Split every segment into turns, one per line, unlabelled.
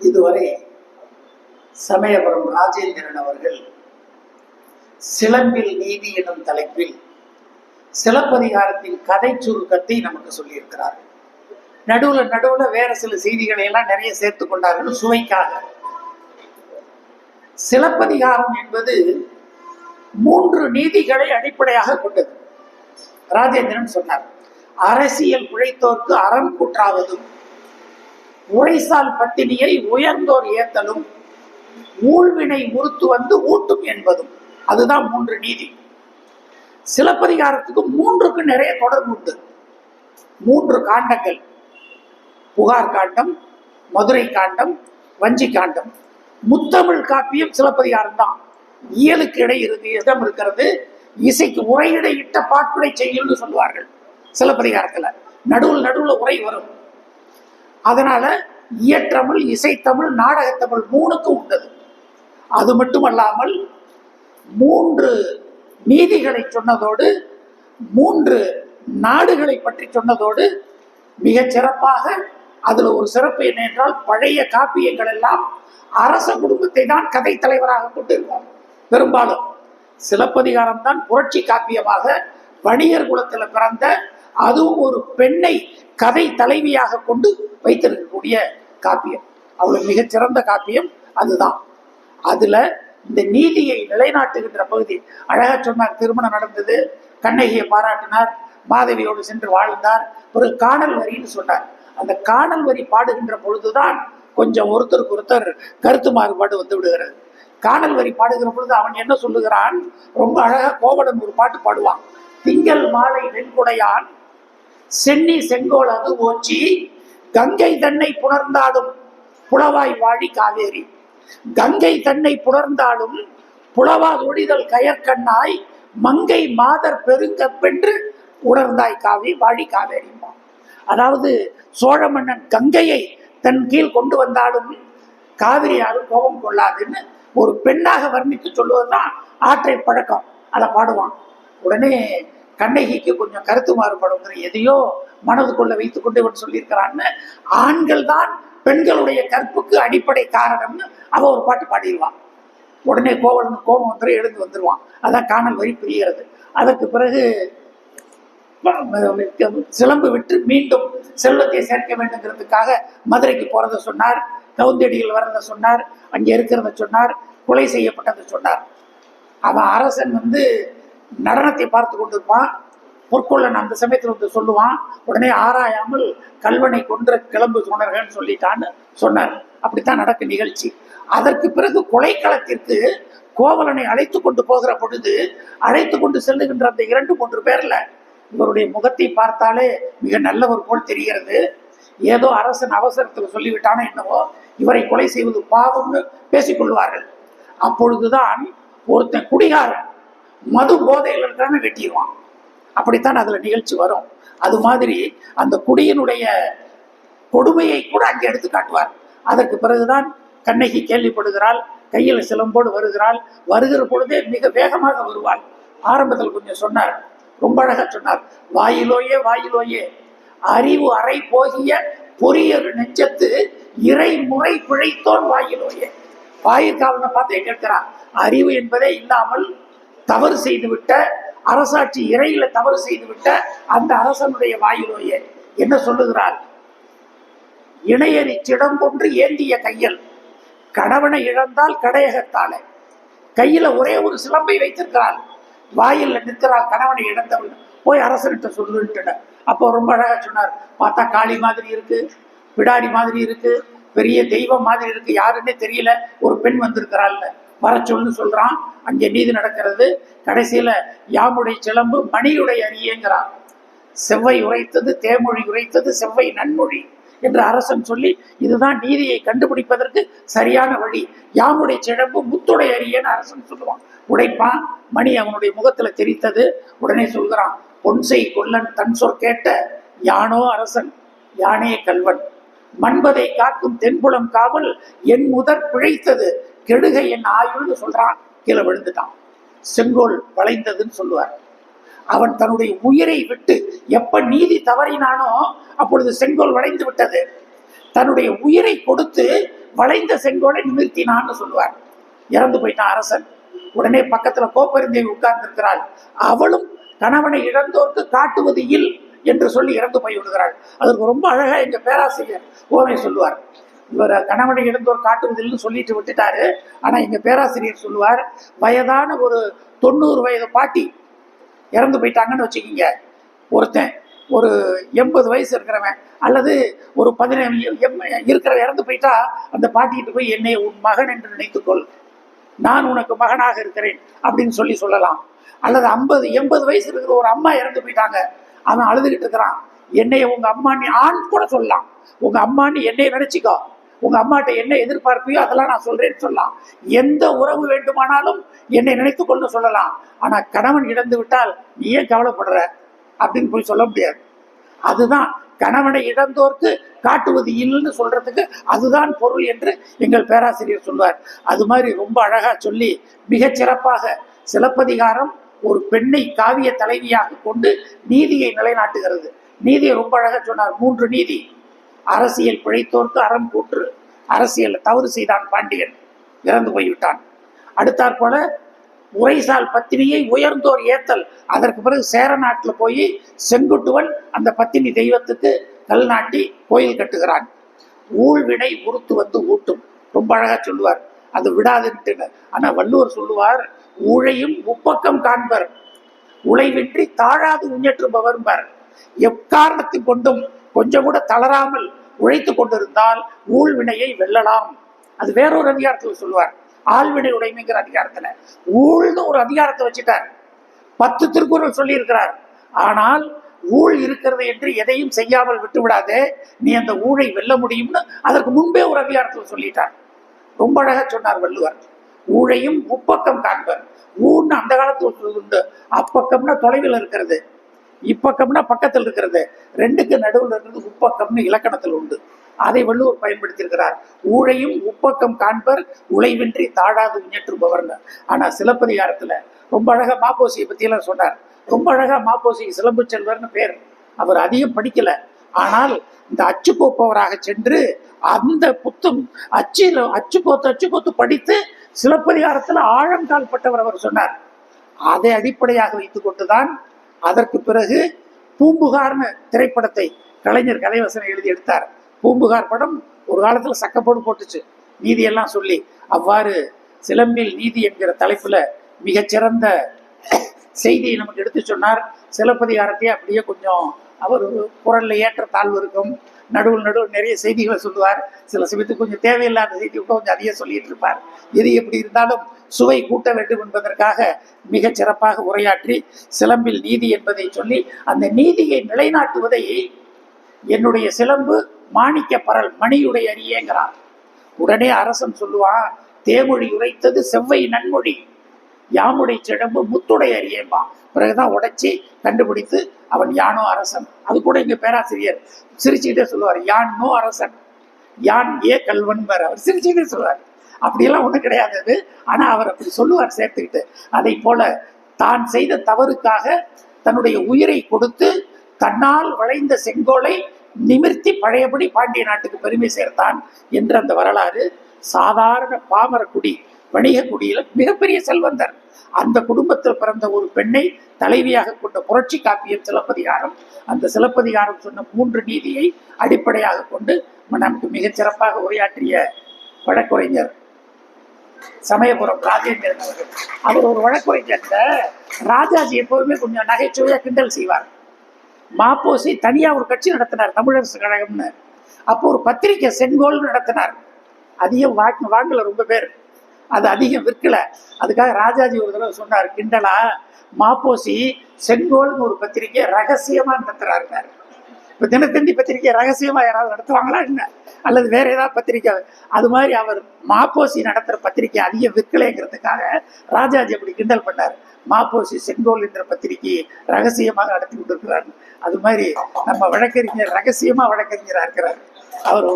இதுவரை சமயபுரம் ராஜேந்திரன் அவர்கள் சிலம்பில் நீதி எனும் தலைப்பில் சிலப்பதிகாரத்தின் கதை சுருக்கத்தை நமக்கு சொல்லியிருக்கிறார்கள். நடுவுல நடுவுல வேற சில செய்திகளை எல்லாம் நிறைய சேர்த்து கொண்டார்கள். சுவைக்காக. சிலப்பதிகாரம் என்பது மூன்று நீதிகளை அடிப்படையாக கொண்டது. ராஜேந்திரன் சொன்னார் அரசியல் பிழைத்தோர்க்கு அறம் கூற்றாவதும் உரைசால் பத்தினியை உயர்ந்தோர் ஏத்தலும் ஊழ்வினை முறுத்து வந்து ஊட்டும் என்பதும். அதுதான் மூன்று நீதி. சிலப்பதிகாரத்துக்கு மூன்றுக்கு நிறைய தொடர்பு உண்டு. மூன்று காண்டங்கள். புகார் காண்டம் மதுரை காண்டம் வஞ்சி காண்டம். முத்தமிழ் காப்பியம் சிலப்பதிகாரம் தான் இயலுக்கு இடை இருக்கு இடம் இருக்கிறது. இசைக்கு உரையிடையிட்ட பாட்டுடை செய்யுள்னு சொல்லுவார்கள் சிலப்பதிகாரத்துல. நடுவில் நடுவில் உரை வரும். அதனால இயற்றமிழ் இசைத்தமிழ் நாடகத்தமிழ் மூணுக்கும் உண்டது. அது மட்டுமல்லாமல் மூன்று நீதிகளை சொன்னதோடு மூன்று நாடுகளை பற்றி சொன்னதோடு மிகச் சிறப்பாக அதில் ஒரு சிறப்பு என்னென்றால் பழைய காப்பியங்கள் எல்லாம் அரச குடும்பத்தை தான் கதை தலைவராக கொண்டிருக்கும் பெரும்பாலும் சிலப்பதிகாரம் தான் புரட்சி காப்பியமாக வணிகர் குலத்தில் பிறந்த அதுவும் ஒரு பெண்ணை கதை தலைவியாக கொண்டு வைத்திருக்கக்கூடிய காப்பியம். அவ்வளவு மிகச்சிறந்த காப்பியம் அதுதான். அதுல இந்த நீதியை நிலைநாட்டுகின்ற பகுதி அழகா சொன்னார் திருமணம் நடந்தது கண்ணகியை பாராட்டினார் மாதவியோடு சென்று வாழ்ந்தார் ஒரு காணல் வரின்னு சொன்னார். அந்த காணல் வரி பாடுகின்ற பொழுதுதான் கொஞ்சம் ஒருத்தருக்கு ஒருத்தர் கருத்து மாறுபாடு வந்து விடுகிறது. காணல் வரி பாடுகிற பொழுது அவன் என்ன சொல்லுகிறான்? ரொம்ப அழகா கோவலன் ஒரு பாட்டு பாடுவான். திங்கள் மாலை வெண்குடையான் சென்னி செங்கோல் அது ஓச்சி கங்கை தன்னை புணர்ந்தாலும் புலவாய் வாழி காவேரி. கங்கை தன்னை புணர்ந்தாலும் புலவா ஒழிதல் கயற்கண்ணாய் மங்கை மாதர் பெருங்கப்பென்று உணர்ந்தாய் காவி வாழி காவேரி அதாவது சோழ மன்னன் கங்கையை தன் கீழ் கொண்டு வந்தாலும் காவிரி யாரும் கோபம் கொள்ளாதுன்னு ஒரு பெண்ணாக வர்ணித்து சொல்லுவதுதான் ஆற்றை பழக்கம். அதை பாடுவான். உடனே கண்ணகிக்கு கொஞ்சம் கருத்து மாறுபடுங்கிற எதையோ மனதுக்குள்ள வைத்துக்கொண்டு இவன் சொல்லியிருக்கிறான்னு ஆண்கள் தான் பெண்களுடைய கற்புக்கு அடிப்படை காரணம்னு அவன் ஒரு பாட்டு பாடிடுவான் உடனே கோவலன் கோபம் வந்துடும் எழுந்து வந்துடுவான் அதான் காணல் வரி பிரிகிறது. அதற்கு பிறகு சிலம்பு விட்டு மீண்டும் செல்வத்தை சேர்க்க வேண்டுங்கிறதுக்காக மதுரைக்கு போறதை சொன்னார். கவுந்தடியில் வர்றதை சொன்னார். அங்கே இருக்கிறத சொன்னார். கொலை செய்யப்பட்டதை சொன்னார். அவன் அரசன் வந்து நடனத்தை பார்த்து கொண்டிருப்பான். பொற்கொள்ளன் அந்த சமயத்தில் வந்து சொல்லுவான் உடனே ஆராயாமல் கல்வனை கொன்ற கிளம்பு சொன்னார்கள்னு சொல்லிட்டான்னு சொன்னார். அப்படித்தான் நடக்க நிகழ்ச்சி. அதற்கு பிறகு கொலைக்களத்திற்கு கோவலனை அழைத்து கொண்டு போகிற பொழுது அழைத்து கொண்டு செல்லுகின்ற அந்த இரண்டு மூன்று பேர்ல இவருடைய முகத்தை பார்த்தாலே மிக நல்லவர் போல் தெரிகிறது. ஏதோ அரசன் அவசரத்தில் சொல்லிவிட்டானோ என்னவோ இவரை கொலை செய்வது பாவம்னு பேசிக்கொள்வார்கள் அப்பொழுதுதான் ஒருத்தன் குடிகாரன் மது போதையில் தானே வெட்டிடுவான். அப்படித்தான் அதில் நிகழ்ச்சி வரும். அது மாதிரி அந்த குடியினுடைய கொடுமையை கூட அங்கே எடுத்து காட்டுவார். அதற்கு பிறகுதான் கண்ணகி கேள்விப்படுகிறாள் கையில் சிலம்போடு வருகிறாள் வருகிற பொழுதே மிக வேகமாக வருவாள். ஆரம்பத்தில் கொஞ்சம் சொன்னார் ரொம்ப அழகாக சொன்னார் வாயிலோயே வாயிலோயே அறிவு அறை போகிய பொறியொரு நெஞ்சத்து இறை முறை பிழைத்தோன் வாயிலோயே. வாயிற்காவலனை பார்த்தே கேட்கிறான் அறிவு என்பதே இல்லாமல் தவறு செய்துவிட்ட அரசாட்சி இறையில தவறு செய்துவிட்ட அந்த அரசனுடைய வாயிலோயே என்ன சொல்லுகிறார்? இணையறி சிடம் கொன்று ஏந்திய கையல் கணவனை இழந்தால் கடையகத்தாலே. கையில ஒரே ஒரு சிலம்பை வைத்திருக்கிறாள். வாயில் நிற்கிறாள் கணவனை இழந்தவள் போய் அரசன்கிட்ட சொல்லுன்ட்டு அப்போ ரொம்ப அழகா சொன்னார் பார்த்தா காளி மாதிரி இருக்கு பிடாரி மாதிரி இருக்கு பெரிய தெய்வம் மாதிரி இருக்கு யாருன்னே தெரியல ஒரு பெண் வந்திருக்கிறாள்ல வர சொல்லு அங்கே நீதி நடக்கிறது. கடைசியில் யாமுடைய சிலம்பு மணியுடைய அணியேங்கிறான் செவ்வை உரைத்தது தேமொழி உரைத்தது செவ்வை நன்மொழி என்று அரசன் சொல்லி இதுதான் நீதியை கண்டுபிடிப்பதற்கு சரியான வழி. யாமுடைய சிழம்பு முத்துடைய அரியன்னு அரசன் சொல்லுவான். உடைப்பான். மணி அவனுடைய முகத்துல தெரித்தது. உடனே சொல்கிறான் பொன்சை கொல்லன் தன் சொற் கேட்ட யானோ அரசன் யானே கல்வன் மண்பதை காக்கும் தென்புலம் காவல் என் முதற் பிழைத்தது. கெடுகை என் ஆயுள்னு சொல்றான். கீழே விழுந்துட்டான். செங்கோல் வளைந்ததுன்னு சொல்லுவார். அவன் தன்னுடைய உயிரை விட்டு எப்ப நீதி தவறினானோ அப்பொழுது செங்கோல் வளைந்து விட்டது. தன்னுடைய உயிரை கொடுத்து வளைந்த செங்கோலை நிமிர்த்தினான்னு சொல்லுவார். இறந்து போயிட்டான் அரசன். உடனே பக்கத்துல கோப்பெருந்தேவி உட்கார்ந்திருக்கிறாள். அவளும் கணவனை இழந்தோர்க்கு காட்டுவது இல் என்று சொல்லி இறந்து போய் விடுகிறாள். அதற்கு ரொம்ப அழகா எங்க பேராசிரியர் ஓமை சொல்லுவார். இவர் கணவனை இழந்தோர் காட்டுவதில்னு சொல்லிட்டு விட்டுட்டாரு. ஆனா எங்க பேராசிரியர் சொல்லுவார் வயதான ஒரு தொண்ணூறு வயது பாட்டி இறந்து போயிட்டாங்கன்னு வச்சுக்கிங்க. ஒருத்தன் ஒரு எண்பது வயசு இருக்கிறவன் அல்லது ஒரு பதினேழு இருக்கிற இறந்து போயிட்டா அந்த பாட்டிக்கிட்டு போய் என்னை உன் மகன் என்று நினைத்துக்கொள். நான் உனக்கு மகனாக இருக்கிறேன். அப்படின்னு சொல்லி சொல்லலாம். அல்லது ஐம்பது எண்பது வயசு இருக்கிற ஒரு அம்மா இறந்து போயிட்டாங்க. அவன் அழுதுகிட்டு இருக்கிறான். என்னைய உங்க அம்மா நீ ஆண் கூட சொல்லலாம். உங்க அம்மான்னு நீ என்னைய உங்க அம்மாட்ட என்ன எதிர்பார்ப்பியோ அதெல்லாம் நான் சொல்றேன்னு சொல்லலாம். எந்த உறவு வேண்டுமானாலும் என்னை நினைத்து கொண்டு சொல்லலாம். ஆனா கணவன் இழந்து விட்டால் நீ ஏன் கவலைப்படுற? அப்படின்னு போய் சொல்ல முடியாது. அதுதான் கணவனை இழந்தோர்க்கு காட்டுவது இல்லைன்னு சொல்றதுக்கு அதுதான் பொருள் என்று எங்கள் பேராசிரியர் சொல்வார். அது மாதிரி ரொம்ப அழகா சொல்லி மிகச்சிறப்பாக சிலப்பதிகாரம் ஒரு பெண்ணை காவிய தலைவியாக கொண்டு நீதியை நிலைநாட்டுகிறது. நீதியை ரொம்ப அழகா சொன்னார். மூன்று நீதி. அரசியல் பிழைத்தோர்க்கு அறம் கூற்று அரசியல் தவறு செய்தான் பாண்டியன். இறந்து போய்விட்டான். அடுத்தாற் போல உரைசால் பத்தினியை உயர்ந்தோர் ஏத்தல். அதற்கு பிறகு சேர நாட்டில் போய் செங்குட்டுவன் அந்த பத்தினி தெய்வத்துக்கு கல் நாட்டி கோயில் கட்டுகிறான். ஊழ்வினை உறுத்து வந்து ஊட்டும். ரொம்ப அழகா சொல்லுவார். அது விடாதுன்ட்டு ஆனா வள்ளுவர் சொல்லுவார் ஊழையும் உப்பக்கம் காண்பர். உழைவின்றி தாழாது உஞற்றுபவர்பார் எக்காரணத்தை கொண்டும் கொஞ்சம் கூட தளராமல் உழைத்து கொண்டிருந்தால் ஊழ்வினையை வெல்லலாம். அது வேறொரு அதிகாரத்தில் சொல்லுவார். ஆழ்வினை உடைமைங்கிற அதிகாரத்தில். ஊழ்னு ஒரு அதிகாரத்தை வச்சுட்டார். பத்து திருக்குறள் சொல்லியிருக்கிறார். ஆனால் ஊழ் இருக்கிறது என்று எதையும் செய்யாமல் விட்டு விடாதே நீ அந்த ஊழை வெல்ல முடியும்னு அதற்கு முன்பே ஒரு அதிகாரத்தில் சொல்லிட்டார். ரொம்ப அழகா சொன்னார் வள்ளுவர். ஊழையும் முப்பக்கம் காண்பர். ஊன்னு அந்த காலத்தில் உண்டு. அப்பக்கம்னா தொலைவில் இருக்கிறது. இப்பக்கம்னா பக்கத்தில் இருக்கிறது. ரெண்டுக்கு நடுவில் இருக்கிறது உப்பக்கம்னு இலக்கணத்தில் உண்டு. அதை வள்ளுவர் பயன்படுத்தியிருக்கிறார். ஊழையும் உப்பக்கம் காண்பர் உழைவின்றி தாழாது உஞற்றுபவர்னு ஆனா சிலப்பதிகாரத்துல ரொம்ப அழகா மாப்போசியை பற்றியெல்லாம் சொன்னார். ரொம்ப அழகாக மாப்போசி சிலம்பு செல்வர்னு பேர். அவர் அதிகம் படிக்கல. ஆனால் இந்த அச்சு கோப்பவராக சென்று அந்த புத்தம் அச்சில் அச்சு கோத்து அச்சு கோத்து படித்து சிலப்பதிகாரத்துல ஆழம் கால்பட்டவர் அவர் சொன்னார். அதை அடிப்படையாக வைத்துக்கொண்டுதான் அதற்கு பிறகு பூம்புகார்னு திரைப்படத்தை கலைஞர் கலைவசனம் எழுதி எடுத்தார். பூம்புகார் படம் ஒரு காலத்துல சக்கப்போடு போட்டுச்சு. நீதியெல்லாம் சொல்லி அவ்வாறு சிலம்பில் நீதி என்கிற தலைப்புல மிகச்சிறந்த செய்தியை நமக்கு எடுத்து சொன்னார். சிலப்பதிகாரத்தையே அப்படியே கொஞ்சம் அவர் குரலில் ஏற்ற தாழ்வு இருக்கும். நடுவில் நடுவில் நிறைய செய்திகளை சொல்லுவார். சில சமயத்துக்கு கொஞ்சம் தேவையில்லாத செய்தி கூட கொஞ்சம் அதிகம் சொல்லிட்டு இருப்பார் எது எப்படி இருந்தாலும் சுவை கூட்ட வேண்டும் என்பதற்காக மிகச் சிறப்பாக உரையாற்றி சிலம்பில் நீதி என்பதை சொல்லி அந்த நீதியை நிலைநாட்டுவதை என்னுடைய சிலம்பு மாணிக்க பரல் மணியுடைய அரியங்கிறார் உடனே அரசன் சொல்லுவான் தேமொழி உரைத்தது செவ்வை நன்மொழி யாமுடை சிடம்பு முத்துடைய அரியேம்பான் பிறகுதான் உடைச்சி கண்டுபிடித்து அவன் யானோ அரசன். அது கூட எங்கள் பேராசிரியர் சிரிச்சுக்கிட்டே சொல்லுவார் யான் நோ அரசன். யான் ஏ கல்வன் அவர் சிரிச்சுக்கிட்டே சொல்லுவார். அப்படியெல்லாம் ஒன்றும் கிடையாது அது. ஆனால் அவர் அப்படி சொல்லுவார் சேர்த்துக்கிட்டு. அதை போல தான் செய்த தவறுக்காக தன்னுடைய உயிரை கொடுத்து தன்னால் வளைந்த செங்கோலை நிமிர்த்தி பழையபடி பாண்டிய நாட்டுக்கு பெருமை சேர்த்தான் என்ற அந்த வரலாறு சாதாரண பாமர குடி வணிககுடியில் மிகப்பெரிய செல்வந்தர். அந்த குடும்பத்தில் பிறந்த ஒரு பெண்ணை தலைவியாக கொண்ட புரட்சி காப்பியம் சிலப்பதிகாரம். அந்த சிலப்பதிகாரம் சொன்ன மூன்று நீதியை அடிப்படையாக கொண்டு நமக்கு மிகச் சிறப்பாக உரையாற்றிய வழக்குரைஞர் சமயபுரம் ராஜேந்திரன் அவர்கள். அவர் ஒரு வழக்குரைஞர் ராஜாஜி எப்போதுமே கொஞ்சம் நகைச்சுவையா கிண்டல் செய்வார். மாப்போசி தனியா ஒரு கட்சி நடத்தினார் தமிழரசு கழகம்னு. அப்போ ஒரு பத்திரிக்கை செங்கோல் நடத்தினார். அதிகம் வாங்க வாங்கல ரொம்ப பேர். அது அதிகம் விற்கல. அதுக்காக ராஜாஜி ஒரு தடவை சொன்னார் கிண்டலா மாப்போசி செங்கோல்னு ஒரு பத்திரிக்கை ரகசியமா நடத்துறாருனாரு இப்போ தினத்தந்தி பத்திரிக்கை ரகசியமா யாராவது நடத்துவாங்களா என்ன? அல்லது வேற ஏதாவது பத்திரிக்கை? அது மாதிரி அவர் மாப்போசி நடத்துற பத்திரிக்கை அதிகம் விற்கலைங்கிறதுக்காக ராஜாஜி அப்படி கிண்டல் பண்ணார். மாப்போசி செங்கோல் என்ற பத்திரிகையை ரகசியமாக நடத்தி கொண்டிருக்கிறார். அது மாதிரி நம்ம வழக்கறிஞர் ரகசியமா வழக்கறிஞராக இருக்கிறார். அவர்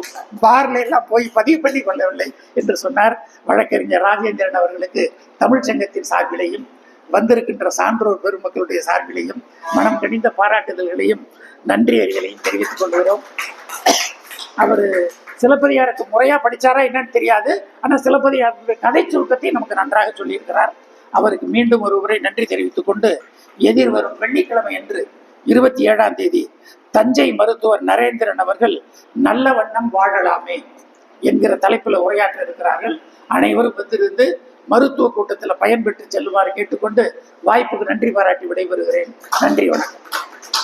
பார்ல எல்லாம் போய் பதிவு பண்ணி கொள்ளவில்லை என்று சொன்னார். வழக்கறிஞர் ராஜேந்திரன் அவர்களுக்கு தமிழ் சங்கத்தின் சார்பிலையும் வந்திருக்கின்ற சான்றோர் பெருமக்களுடைய சார்பிலையும் மனம் கடிந்த பாராட்டுதல்களையும் நன்றி அறிகளையும் தெரிவித்துக் கொள்கிறோம். அவர் சிலப்பதிகாரத்தை முறையா படிச்சாரா என்னன்னு தெரியாது. ஆனா சிலப்பதிகாரத்துடைய கதை சுருக்கத்தை நமக்கு நன்றாக சொல்லியிருக்கிறார். அவருக்கு மீண்டும் ஒரு முறை நன்றி தெரிவித்துக் கொண்டு எதிர்வரும் வெள்ளிக்கிழமை அன்று இருபத்தி ஏழாம் தேதி தஞ்சை மருத்துவர் நரேந்திரன் அவர்கள் நல்ல வண்ணம் வாழலாமே என்கிற தலைப்பில் உரையாற்ற இருக்கிறார்கள். அனைவரும் வந்திருந்து மருத்துவ கூட்டத்தில் பயன்பெற்று செல்லுமாறு கேட்டுக்கொண்டு வாய்ப்புக்கு நன்றி பாராட்டி விடைபெறுகிறேன். நன்றி வணக்கம்.